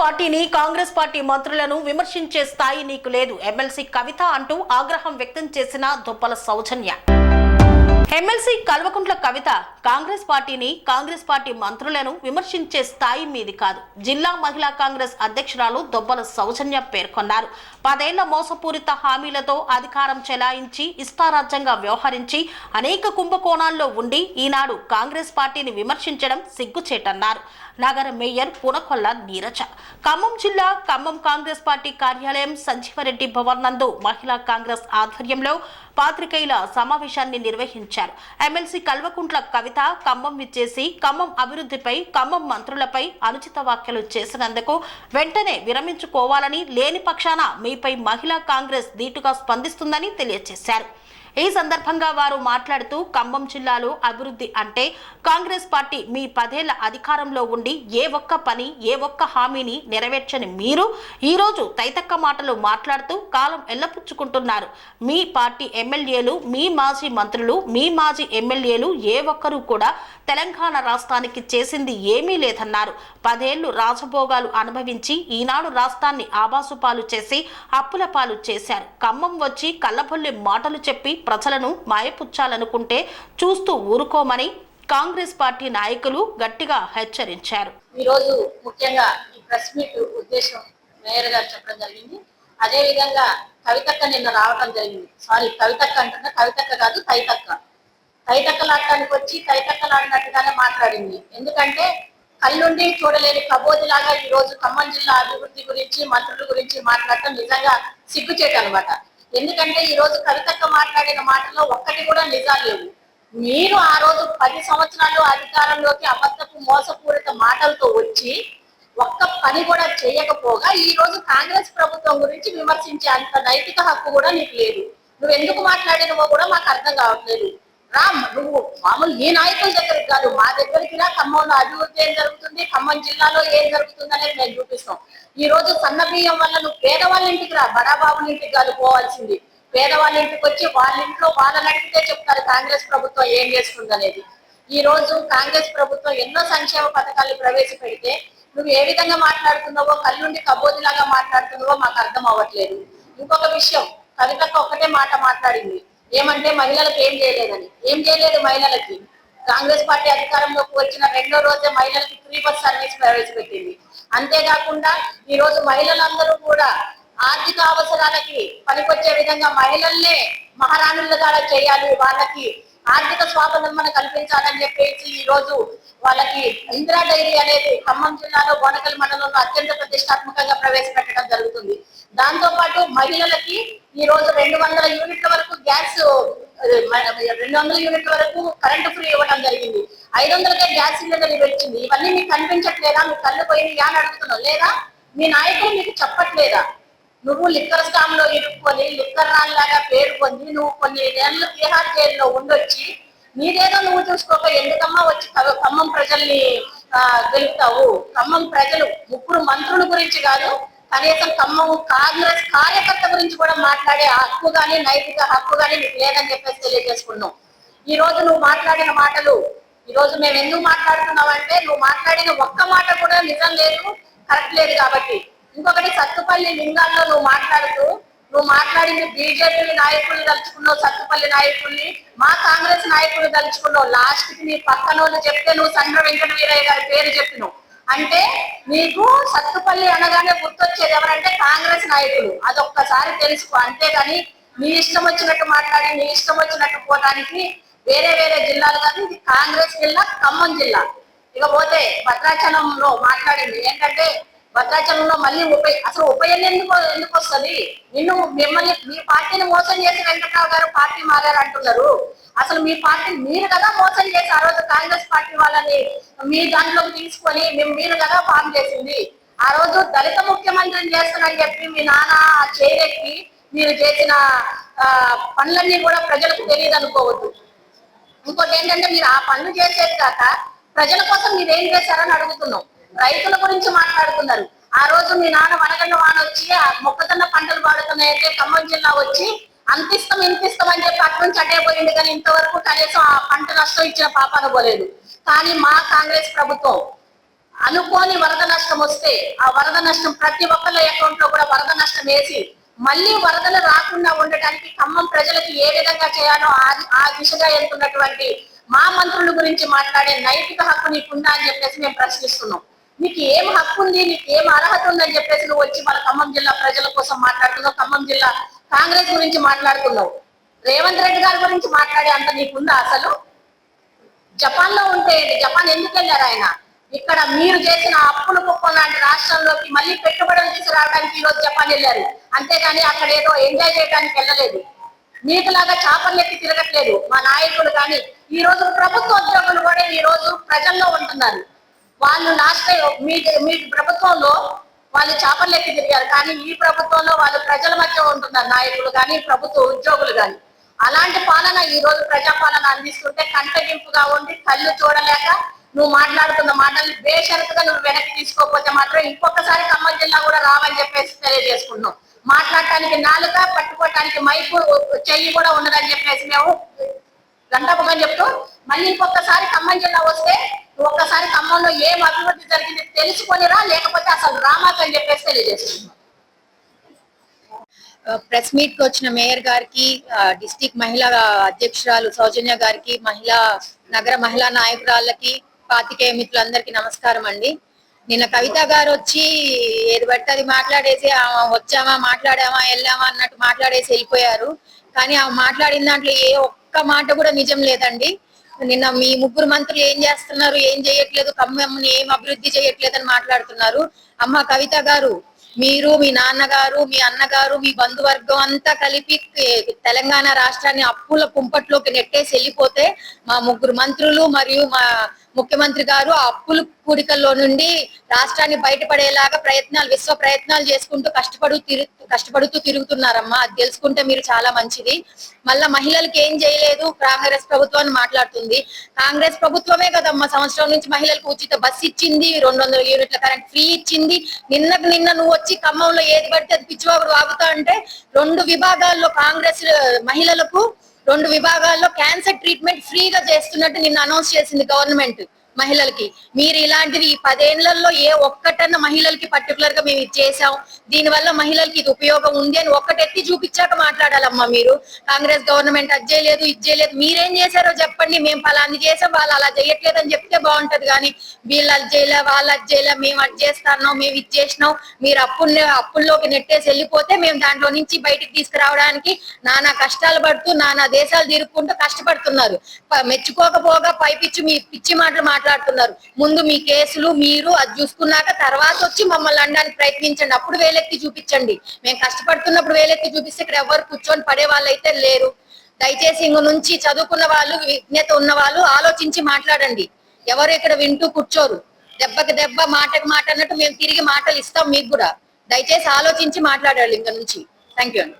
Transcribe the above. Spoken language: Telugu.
పార్టీని కాంగ్రెస్ పార్టీ మంత్రులను విమర్శించే స్థాయి నీకు లేదు. ఎమ్మెల్సీ కవిత అంటూ ఆగ్రహం వ్యక్తం చేసిన దుప్పల సౌజన్య. ఎమ్మెల్సీ కల్వకుంట్ల కవిత కాంగ్రెస్ పార్టీని కాంగ్రెస్ పార్టీ మంత్రులను విమర్శించే స్థాయి మీది కాదు. జిల్లా మహిళా కాంగ్రెస్ అధ్యక్షురాలు దొబ్బల సౌజన్య పేర్కొన్నారు. పదేళ్ళ మోసపూరిత హామీలతో అధికారం చెలాయించి ఇష్టారాజ్యంగా వ్యవహరించి అనేక కుంభకోణాల్లో ఉండి ఈనాడు కాంగ్రెస్ పార్టీని విమర్శించడం సిగ్గుచేటన్నారు. నగర మేయర్ పునకొల్ల నీరజ. ఖమ్మం జిల్లా ఖమ్మం కాంగ్రెస్ పార్టీ కార్యాలయం సంజీవరెడ్డి భవన్ నందు మహిళా కాంగ్రెస్ ఆధ్వర్యంలో పాత్రికేయుల సమావేశాన్ని నిర్వహించారు. ఎమ్మెల్సీ కల్వకుంట్ల కవిత ఖమ్మం విచ్చేసి ఖమ్మం అభివృద్ధిపై ఖమ్మం మంత్రులపై అనుచిత వ్యాఖ్యలు చేసినందుకు వెంటనే విరమించుకోవాలని లేని పక్షాన మీపై మహిళా కాంగ్రెస్ ధీటుగా స్పందిస్తుందని తెలియజేశారు. ఈ సందర్భంగా వారు మాట్లాడుతూ ఖమ్మం జిల్లాలో అభివృద్ధి అంటే కాంగ్రెస్ పార్టీ మీ పదేళ్ళ అధికారంలో ఉండి ఏ ఒక్క పని ఏ ఒక్క హామీని నెరవేర్చని మీరు ఈరోజు తైతక్క మాటలు మాట్లాడుతూ కాలం ఎల్లపుచ్చుకుంటున్నారు. మీ పార్టీ ఎమ్మెల్యేలు మీ మాజీ మంత్రులు మీ మాజీ ఎమ్మెల్యేలు ఏ ఒక్కరూ కూడా తెలంగాణ రాష్ట్రానికి చేసింది ఏమీ లేదన్నారు. పదేళ్ళు రాజభోగాలు అనుభవించి ఈనాడు రాష్ట్రాన్ని ఆబాసు పాలు చేసి అప్పుల పాలు చేశారు. ఖమ్మం వచ్చి కళ్ళబొల్లి మాటలు చెప్పి ప్రజలను మాయపుచ్చాలనుకుంటే చూస్తూ ఊరుకోమని కాంగ్రెస్ పార్టీ నాయకులు గట్టిగా హెచ్చరించారు. ఈరోజు ముఖ్యంగా ఈ ప్రెస్ మీట్ ఉద్దేశం మేయర్ గారు చెప్పడం జరిగింది. అదే విధంగా కవితక్క నిన్న రావడం జరిగింది. సారీ కవితక్క అంటున్నా కవితక్క కాదు కైతక్క కైతక్కలాడటానికి వచ్చి కైతక్కలాడినట్టుగానే మాట్లాడింది. ఎందుకంటే కళ్ళుండి చూడలేని కబోదిలాగా ఈ రోజు ఖమ్మం జిల్లా అభివృద్ధి గురించి మంత్రుల గురించి మాట్లాడటం నిజంగా సిగ్గుచేట అనమాట ఎందుకంటే ఈ రోజు కవితక్క మాట్లాడిన మాటలో ఒక్కటి కూడా నిజాలు లేవు. మీరు ఆ రోజు పది సంవత్సరాలు అధికారంలోకి అబద్ధపు మోసపూరిత మాటలతో వచ్చి ఒక్క పని కూడా చేయకపోగా ఈ రోజు కాంగ్రెస్ ప్రభుత్వం గురించి విమర్శించే అంత నైతిక హక్కు కూడా నీకు లేదు. నువ్వు ఎందుకు మాట్లాడినవో కూడా మాకు అర్థం కావట్లేదు. రామ్ మామూలు ఈ నాయకుల దగ్గరికి కాదు. మా దగ్గరికి రా ఖమ్మంలో అభివృద్ధి ఏం జరుగుతుంది ఖమ్మం జిల్లాలో ఏం జరుగుతుంది అనేది మేము చూపిస్తాం. ఈ రోజు సన్న బియ్యం వల్ల నువ్వు పేదవాళ్ళ ఇంటికి రా బడాబాబుల ఇంటికి కాదు పోవాల్సింది. పేదవాళ్ళ ఇంటికి వచ్చి వాళ్ళ ఇంట్లో వాళ్ళని అడిగితే చెప్తారు కాంగ్రెస్ ప్రభుత్వం ఏం చేస్తుంది అనేది. ఈ రోజు కాంగ్రెస్ ప్రభుత్వం ఎన్నో సంక్షేమ పథకాలు ప్రవేశపెడితే నువ్వు ఏ విధంగా మాట్లాడుతున్నావో కళ్ళుండి కబోదిలాగా మాట్లాడుతున్నావో మాకు అర్థం అవ్వట్లేదు. ఇంకొక విషయం కవితకు ఒకటే మాట మాట్లాడింది. ఏమంటే మహిళలకు ఏం చేయలేదని. ఏం చేయలేదు మహిళలకి. కాంగ్రెస్ పార్టీ అధికారంలోకి వచ్చిన రెండో రోజే మహిళలకు ఫ్రీ బస్ సర్వీస్ ప్రవేశపెట్టింది. అంతేకాకుండా ఈ రోజు మహిళలందరూ కూడా ఆర్థిక అవసరాలకి పనికొచ్చే విధంగా మహిళల్నే మహారాణులుగా చేయాలి. వాళ్ళకి ఆర్థిక స్వావలంబన కల్పించాలని చెప్పేసి ఈ రోజు వాళ్ళకి ఇందిరా డైరీ అనేది ఖమ్మం జిల్లాలో బోనకల్ మండలంలో అత్యంత ప్రతిష్టాత్మకంగా ప్రవేశపెట్టడం జరుగుతుంది. దాంతో పాటు మహిళలకి ఈ రోజు రెండు వందల యూనిట్ల వరకు గ్యాస్ రెండు వందల యూనిట్ల వరకు కరెంటు ఫ్రీ ఇవ్వడం జరిగింది. ఐదు వందలకే గ్యాస్ సిలిండర్ ఇవ్వచ్చింది. ఇవన్నీ మీకు కనిపించట్లేదా? మీ కళ్ళు పోయింది అని అడుగుతున్నావు. లేదా? మీ నాయకులు మీకు చెప్పట్లేదా? నువ్వు లిక్కర్ స్కామ్లో ఇరుక్కొని లిక్కర్ రాళ్ళలాగా పేరు పొంది నువ్వు కొన్ని నెలలు తిహార్ జైల్లో ఉండొచ్చి నీదేదో నువ్వు చూసుకోక ఎందుకమ్మా వచ్చి ఖమ్మం ప్రజల్ని గెలుపుతావు? ఖమ్మం ప్రజలు ముగ్గురు మంత్రుల గురించి కాదు కనీసం ఖమ్మము కాంగ్రెస్ కార్యకర్త గురించి కూడా మాట్లాడే హక్కు కానీ నైతిక హక్కు కానీ మీకు లేదని చెప్పేసి తెలియజేసుకున్నాం ఈ రోజు నువ్వు మాట్లాడిన మాటలు ఈ రోజు మేము ఎందుకు మాట్లాడుతున్నావు అంటే నువ్వు మాట్లాడిన ఒక్క మాట కూడా నిజం లేదు కరెక్ట్ లేదు కాబట్టి. ఇంకొకటి సత్తుపల్లి లింగాల్లో నువ్వు మాట్లాడుతూ నువ్వు మాట్లాడింది బీజేపీ నాయకులు తలుచుకున్నావు సత్తుపల్లి నాయకుల్ని మా కాంగ్రెస్ నాయకులు తలుచుకున్నావు. లాస్ట్కి నీ పక్కన వాళ్ళు చెప్తే నువ్వు సండ్ర వెంకట వీరయ్య గారి పేరు చెప్పినావు. అంటే మీకు సత్తుపల్లి అనగానే గుర్తొచ్చేది ఎవరంటే కాంగ్రెస్ నాయకులు. అదొక్కసారి తెలుసుకో అంతేగాని మీ ఇష్టం వచ్చినట్టు మాట్లాడి మీ ఇష్టం వచ్చినట్టు పోవడానికి వేరే వేరే జిల్లాలు కాదు ఇది కాంగ్రెస్ జిల్లా ఖమ్మం జిల్లా. ఇకపోతే భద్రాచలంలో మాట్లాడింది ఏంటంటే భద్రాచలంలో మళ్ళీ ఉప అసలు ఉప ఎందుకు ఎందుకు వస్తుంది? నిన్ను మిమ్మల్ని మీ పార్టీని మోసం చేసి వెంకట్రావు గారు పార్టీ మారారు అంటున్నారు అసలు మీ పార్టీ మీరు కదా మోసం చేసి ఆ రోజు కాంగ్రెస్ పార్టీ వాళ్ళని మీ దాంట్లోకి తీసుకొని మేము మీరు కదా ఫామ్ చేసింది. ఆ రోజు దళిత ముఖ్యమంత్రిని చేస్తానని చెప్పి మీ నాన్న చేరెక్కి మీరు చేసిన పనులన్నీ కూడా ప్రజలకు తెలియదు అనుకోవద్దు. ఇంకోటి ఏంటంటే మీరు ఆ పనులు చేసేది కాక ప్రజల కోసం మీరు ఏం చేశారని అడుగుతున్నాం. రైతుల గురించి మాట్లాడుతున్నారు. ఆ రోజు మీ నాన్న వనగండ వాన వచ్చి ఆ మొక్కజొన్న పంటలు పాడుతున్నాయంటే ఖమ్మం జిల్లా వచ్చి అంతిస్తాం ఇంతిస్తాం అని చెప్పి అటు నుంచి అటే పోయింది కానీ ఇంతవరకు కనీసం ఆ పంట నష్టం ఇచ్చిన పాప అనుకోలేదు. కానీ మా కాంగ్రెస్ ప్రభుత్వం అనుకోని వరద నష్టం వస్తే ఆ వరద నష్టం ప్రతి ఒక్కళ్ళ అకౌంట్లో కూడా వరద నష్టం వేసి మళ్ళీ వరదలు రాకుండా ఉండటానికి ఖమ్మం ప్రజలకు ఏ విధంగా చేయాలో ఆ- ఆ దిశగా వెళ్తున్నటువంటి మా మంత్రుల గురించి మాట్లాడే నైతిక హక్కు నీకుందా అని చెప్పేసి మేము ప్రశ్నిస్తున్నాం. నీకు ఏం హక్కు ఉంది నీకు ఏం అర్హత ఉందని చెప్పేసి నువ్వు వచ్చి మన ఖమ్మం జిల్లా ప్రజల కోసం మాట్లాడుతున్నావు. ఖమ్మం జిల్లా కాంగ్రెస్ గురించి మాట్లాడుతున్నావు రేవంత్ రెడ్డి గారి గురించి మాట్లాడే అంత నీకుందా అసలు? జపాన్లో ఉంటే ఏంటి? జపాన్ ఎందుకు వెళ్ళారు ఆయన? ఇక్కడ మీరు చేసిన అప్పుల కుప్పం లాంటి రాష్ట్రంలోకి మళ్ళీ పెట్టుబడులు తీసుకురావడానికి ఈ రోజు జపాన్ వెళ్ళారు. అంతేగాని అక్కడ ఏదో ఎంజాయ్ చేయడానికి వెళ్ళలేదు. మీకులాగా చేపలు ఎత్తి తిరగట్లేదు. మా నాయకులు కానీ ఈ రోజు ప్రభుత్వ ఉద్యోగులు కూడా ఈ రోజు ప్రజల్లో ఉంటున్నారు. వాళ్ళు లాస్ట్ మీ మీ ప్రభుత్వంలో వాళ్ళు చేపలు ఎక్కి తిరిగారు. కానీ ఈ ప్రభుత్వంలో వాళ్ళు ప్రజల మధ్య ఉంటున్నారు. నాయకులు కానీ ప్రభుత్వ ఉద్యోగులు కానీ. అలాంటి పాలన ఈ రోజు ప్రజాపాలన అందిస్తుంటే కంటగింపుగా ఉండి కళ్ళు చూడలేక నువ్వు మాట్లాడుతున్న మాటలు బేషరతుగా నువ్వు వెనక్కి తీసుకోకపోతే మాత్రం ఇంకొకసారి ఖమ్మం జిల్లా కూడా రావని చెప్పేసి తెలియజేసుకుంటున్నాం. మాట్లాడటానికి నాలుక పట్టుకోవటానికి మైకు చెయ్యి కూడా ఉన్నదని చెప్పేసి మేము గంటపుగా చెప్తూ మళ్ళీ ఇంకొకసారి ఖమ్మం జిల్లా వస్తే ఒక్కసారి ఖమ్మంలో ఏం అభివృద్ధి జరిగింది తెలుసుకొనిరా లేకపోతే అసలు రామాకని చెప్పేసి తెలియజేస్తున్నాం ప్రెస్ మీట్కి వచ్చిన మేయర్ గారికి డిస్టిక్ మహిళా అధ్యక్షురాలు సౌజన్య గారికి మహిళా నగర మహిళా నాయకురాళ్ళకి పాతికేయ మిత్రులందరికీ నమస్కారం అండి. నిన్న కవిత గారు వచ్చి ఏది పడితే అది మాట్లాడేసి వచ్చామా మాట్లాడామా వెళ్ళామా అన్నట్టు మాట్లాడేసి వెళ్ళిపోయారు. కానీ ఆ మాట్లాడిన దాంట్లో ఏ ఒక్క మాట కూడా నిజం లేదండి. నిన్న మీ ముగ్గురు మంత్రులు ఏం చేస్తున్నారు ఏం చేయట్లేదు ఖమ్మంని ఏం అభివృద్ధి చేయట్లేదు అని మాట్లాడుతున్నారు. అమ్మ కవిత గారు మీరు మీ నాన్నగారు మీ అన్నగారు మీ బంధువర్గం అంతా కలిపి తెలంగాణ రాష్ట్రాన్ని అప్పుల కుంపట్లోకి నెట్టేసి వెళ్ళిపోతే మా ముగ్గురు మంత్రులు మరియు మా ముఖ్యమంత్రి గారు ఆ అప్పుల కూడికల్లో నుండి రాష్ట్రాన్ని బయటపడేలాగా ప్రయత్నాలు విశ్వ ప్రయత్నాలు చేసుకుంటూ కష్టపడు తిరు కష్టపడుతూ తిరుగుతున్నారమ్మా. అది తెలుసుకుంటే మీరు చాలా మంచిది. మళ్ళా మహిళలకు ఏం చేయలేదు? కాంగ్రెస్ ప్రభుత్వాన్ని మాట్లాడుతుంది. కాంగ్రెస్ ప్రభుత్వమే కదమ్మా సంవత్సరం నుంచి మహిళలకు ఉచిత బస్ ఇచ్చింది రెండు వందల యూనిట్ల కరెంట్ ఫ్రీ ఇచ్చింది. నిన్నకు నిన్న నువ్వు వచ్చి ఖమ్మంలో ఏది పడితే అది పిచ్చివాగుడు వాగుతా అంటే రెండు విభాగాల్లో కాంగ్రెస్ మహిళలకు రెండు విభాగాల్లో క్యాన్సర్ ట్రీట్మెంట్ ఫ్రీగా చేస్తున్నట్టు నిన్న అనౌన్స్ చేసింది గవర్నమెంట్ మహిళలకి. మీరు ఇలాంటివి ఈ పదేళ్ళలో ఏ ఒక్కటన్న మహిళలకి పర్టికులర్గా మేము ఇది చేసాం దీనివల్ల మహిళలకి ఇది ఉపయోగం ఉంది అని ఒక్కటెత్తి చూపించాక మాట్లాడాలమ్మా మీరు. కాంగ్రెస్ గవర్నమెంట్ అది చేయలేదు ఇది చేయలేదు. మీరేం చేశారో చెప్పండి. మేము ఫలాన్ని చేసాం వాళ్ళు అలా చేయట్లేదు అని చెప్తే బాగుంటది కానీ వీళ్ళు అది చేయలే వాళ్ళు అది చేయలే మేము అది చేస్తాను మేము ఇది చేసినాం. మీరు అప్పుల్ని అప్పుల్లోకి నెట్టేసి వెళ్ళిపోతే మేము దాంట్లో నుంచి బయటికి తీసుకురావడానికి నానా కష్టాలు పడుతూ నానా దేశాలు తిరుక్కుంటూ కష్టపడుతున్నారు. మెచ్చుకోకపోగా పైపిచ్చి మీ పిచ్చి మాటలు మాట్లాడుతున్నారు. ముందు మీ కేసులు మీరు అది చూసుకున్నాక తర్వాత వచ్చి మమ్మల్ని అనడానికి ప్రయత్నించండి. అప్పుడు వేలెత్తి చూపించండి. మేము కష్టపడుతున్నప్పుడు వేలెత్తి చూపిస్తే ఇక్కడ ఎవరు కూర్చొని పడే వాళ్ళు అయితే లేరు. దయచేసి ఇంక నుంచి చదువుకున్న వాళ్ళు విజ్ఞత ఉన్న వాళ్ళు ఆలోచించి మాట్లాడండి. ఎవరు ఇక్కడ వింటూ కూర్చోరు. దెబ్బకి దెబ్బ మాటకి మాట అన్నట్టు మేము తిరిగి మాటలు ఇస్తాం మీకు కూడా. దయచేసి ఆలోచించి మాట్లాడాలి ఇంక నుంచి. థ్యాంక్ యూ అండి